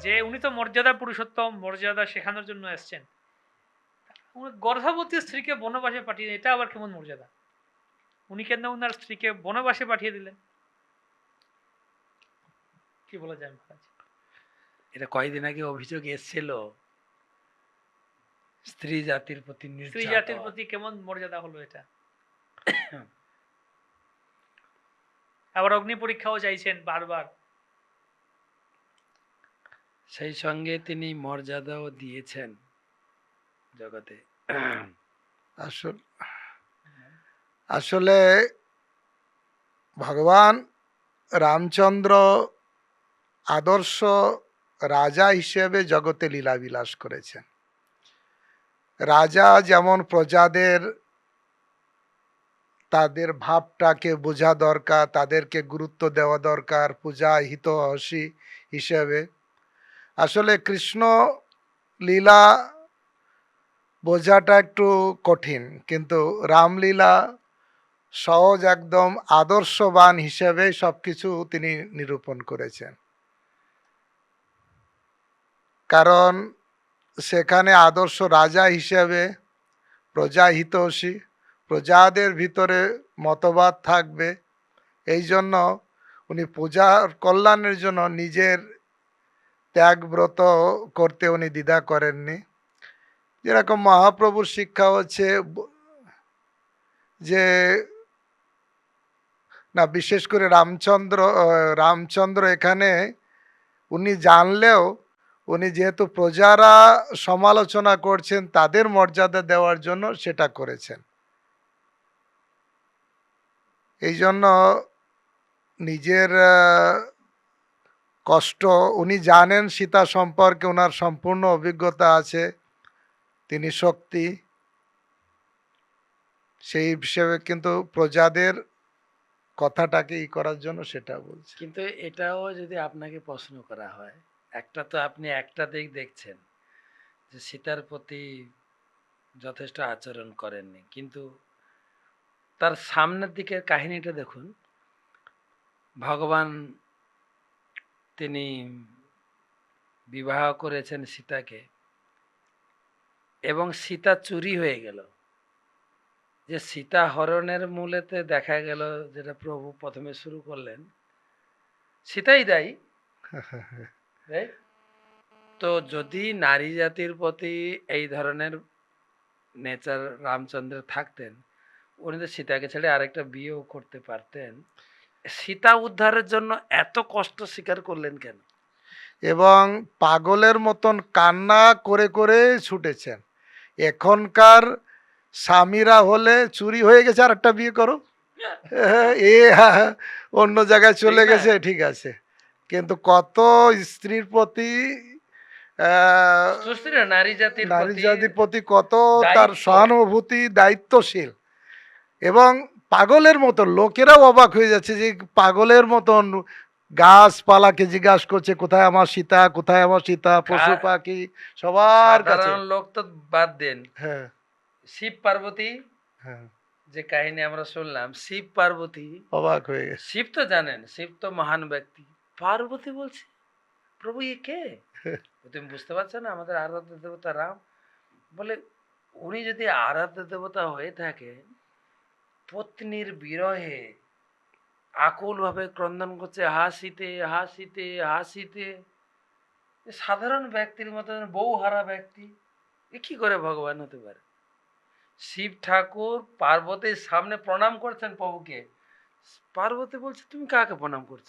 যে উনি তো মর্যাদা পুরুষোত্তম মর্যাদা শেখানোর জন্য এসছেন। গর্ভবতী স্ত্রীকে বনবাসে পাঠিয়ে এটা আবার কেমন মর্যাদা? উনি কেন উনার স্ত্রীকে বনবাসে পাঠিয়ে দিলেন? কি বলা যায় মহারাজ? এটা কয়েকদিন আগে অভিযোগ এসেছিল স্ত্রী জাতির প্রতি স্ত্রী জাতির প্রতি কেমন মর্যাদা হলো এটা? আবার অগ্নি পরীক্ষাও চাইছেন বারবার। সেই সঙ্গে তিনি মর্যাদাও দিয়েছেন জগতে। আসল, আসলে ভগবান রামচন্দ্র আদর্শ রাজা হিসেবে জগতে লীলাবিলাস করেছেন। রাজা যেমন প্রজাদের, তাদের ভাবটাকে বোঝা দরকার, তাদেরকে গুরুত্ব দেওয়া দরকার পূজা হিতহসী হিসেবে। আসলে কৃষ্ণ লীলা বোঝাটা একটু কঠিন, কিন্তু রামলীলা সহজ একদম আদর্শবান হিসেবে সব কিছু তিনি নিরূপণ করেছেন। কারণ সেখানে আদর্শ রাজা হিসেবে প্রজা হিতৈষী প্রজাদের ভিতরে মতবাদ থাকবে। এই জন্য উনি পূজার কল্যাণের জন্য নিজের ত্যাগব্রত করতে উনি দ্বিধা করেননি। যেরকম মহাপ্রভুর শিক্ষা হচ্ছে যে, না, বিশেষ করে রামচন্দ্র রামচন্দ্র এখানে উনি জানলেও উনি যেহেতু প্রজারা সমালোচনা করছেন, তাদের মর্যাদা দেওয়ার জন্য সেটা করেছেন। এই জন্য নিজের কষ্ট, উনি জানেন সীতা সম্পর্কে ওনার সম্পূর্ণ অভিজ্ঞতা আছে। তিনি শক্তি। সেই হিসেবে কিন্তু প্রজাদের কথাটাকে ই করার জন্য সেটা বলছে। কিন্তু এটাও যদি আপনাকে প্রশ্ন করা হয়, একটা তো আপনি একটা দিক দেখছেন যে সীতার প্রতি যথেষ্ট আচরণ করেননি। কিন্তু তার সামনের দিকের কাহিনীটা দেখুন। ভগবান তিনি বিবাহ করেছেন সীতাকে এবং সীতা চুরি হয়ে গেল যে সীতা হরণের মূলেতে দেখা গেল যেটা প্রভু প্রথমে শুরু করলেন সীতাই দায়ী? তো যদি নারী জাতির প্রতি এই ধরনের নেচার রামচন্দ্র থাকতেন উনি তো সীতাকে ছেড়ে আরেকটা বিয়েও করতে পারতেন সীতা উদ্ধারের জন্য এত কষ্ট স্বীকার করলেন কেন? এবং পাগলের মতন কান্না করে করে ছুটেছেন। এখনকার স্বামীরা হলে চুরি হয়ে গেছে আর একটা বিয়ে করো। এ অন্য জায়গায় চলে গেছে ঠিক আছে। কিন্তু কত স্ত্রীর প্রতি নারী জাতির প্রতি কত তার সহানুভূতি দায়িত্বশীল। এবং পাগলের মতন লোকেরাও অবাক হয়ে যাচ্ছে যে পাগলের মতন গাছপালাকে জিজ্ঞাসা করছে কোথায় আমার সীতা? কোথায় আমার সীতা? পশু পাখি সবার কাছে। লোক তো বাদ দেন। হ্যাঁ। শিব পার্বতী হ্যাঁ। যে কাহিনী আমরা শুনলাম শিব পার্বতী অবাক হয়ে গেছে। শিব তো জানেন শিব তো মহান ব্যক্তি। পার্বতী বলছে প্রভু এ কে? তুমি বুঝতে পারছ না আমাদের আরাধ্য দেবতা রাম? বলে উনি যদি আরাধ্য দেবতা হয়ে থাকেন পত্নীর বিরহে আকুল ভাবে ক্রন্দন করছে হাসিতে হাসিতে হাসিতে। সাধারণ ব্যক্তির মতন বউ হারা ব্যক্তি এ কি করে ভগবান হতে পারে? শিব ঠাকুর পার্বতীর সামনে প্রণাম করছেন প্রভুকে। পার্বতী বলছে তুমি কাকে প্রণাম করছ?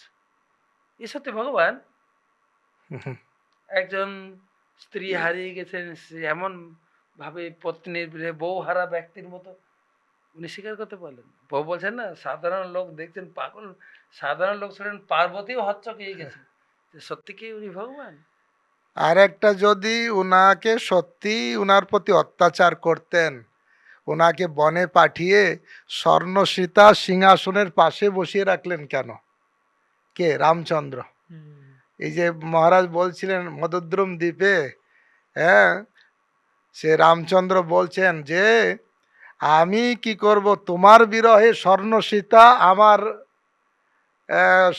এ সত্যি ভগবান? একজন স্ত্রী হারিয়ে গেছেন এমন ভাবে পত্নীর বউ হারা ব্যক্তির মতো উনি স্বীকার করতে পারলেন। বউ বলছেন না সাধারণ লোক দেখছেন পাগল। সাধারণ লোক শুনেন পার্বতীও হচ্চকিয়ে গেছে। সত্যি কি উনি ভগবান? আর একটা যদি উনাকে সত্যি উনার প্রতি অত্যাচার করতেন ওনাকে বনে পাঠিয়ে স্বর্ণ সীতা সিংহাসনের পাশে বসিয়ে রাখলেন কেন? কে? রামচন্দ্র। এই যে মহারাজ বলছিলেন মদদ্রুম দ্বীপে হ্যাঁ সে রামচন্দ্র বলছেন যে আমি কি করব? তোমার বিরহে স্বর্ণ সীতা আমার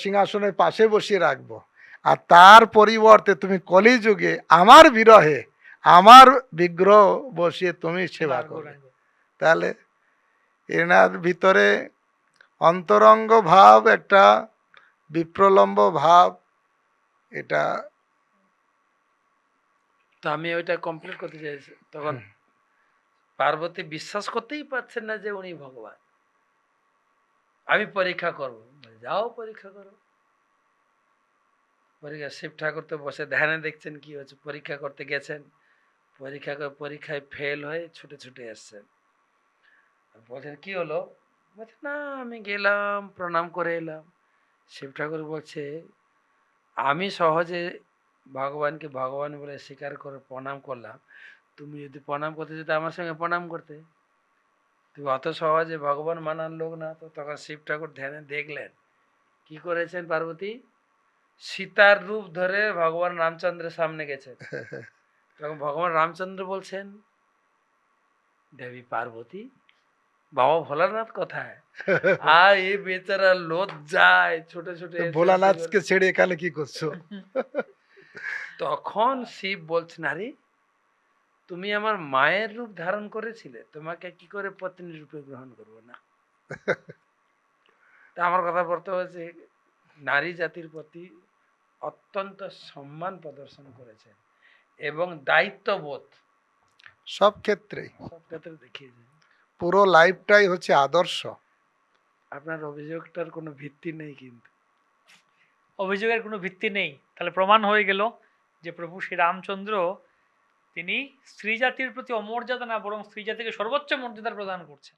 সিংহাসনের পাশে বসিয়ে রাখব। আর তার পরিবর্তে তুমি কলিযুগে আমার বিরহে আমার বিগ্রহ বসিয়ে তুমি সেবা করবে। তাহলে এনার ভিতরে অন্তরঙ্গ ভাব একটা বিপ্রলম্ব ভাব এটা তো আমি ওইটা কমপ্লিট করতে চাইছি। তখন পার্বতী বিশ্বাস করতেই পারছেন না যে উনি ভগবান। আমি পরীক্ষা করব। যাও পরীক্ষা করো। পরীক্ষা, শিব ঠাকুর তো বসে ধ্যানে দেখছেন কি হচ্ছে, পরীক্ষা করতে গেছেন। পরীক্ষা করে পরীক্ষায় ফেল হয়ে ছুটে ছুটে এসছেন। বলছেন, কি হলো? বলছে, না, আমি গেলাম, প্রণাম করে এলাম। শিব ঠাকুর বলছে, আমি সহজে ভগবানকে ভগবান বলে স্বীকার করে প্রণাম করলাম। তুমি যদি প্রণাম করতে যেতে আমার সঙ্গে প্রণাম করতে তুমি অত সহজে ভগবান মানার লোক না তো তখন শিব ঠাকুর ধ্যানে দেখলেন। কি করেছেন পার্বতী? সীতার রূপ ধরে ভগবান রামচন্দ্রের সামনে গেছেন। তখন ভগবান রামচন্দ্র বলছেন দেবী পার্বতী বাবা ভোলানাথ কোথায়? আর এই বেচারা লজ্জায় ছোট ছোট ভোলানাথকে ছেড়ে এখানে কি করছ? তখন শিব বলছেন আরে তুমি আমার মায়ের রূপ ধারণ করেছিলে তোমাকে কি করে পত্নী রূপে গ্রহণ করব না? তা আমার কথা বলতে হচ্ছে নারী জাতির প্রতি অত্যন্ত সম্মান প্রদর্শন করেছেন এবং দায়িত্ববোধ। সব ক্ষেত্রেই। সব ক্ষেত্রে দেখিয়েছেন পুরো লাইফটাই হচ্ছে আদর্শ। আপনার অভিযোগটার কোনো ভিত্তি নেই কিন্তু। অভিযোগের কোনো ভিত্তি নেই। তাহলে প্রমাণ হয়ে গেল যে প্রভু শ্রী রামচন্দ্র তিনি স্ত্রী জাতির প্রতি অমর্যাদা না বরং স্ত্রী জাতিকে সর্বোচ্চ মর্যাদা প্রদান করছেন।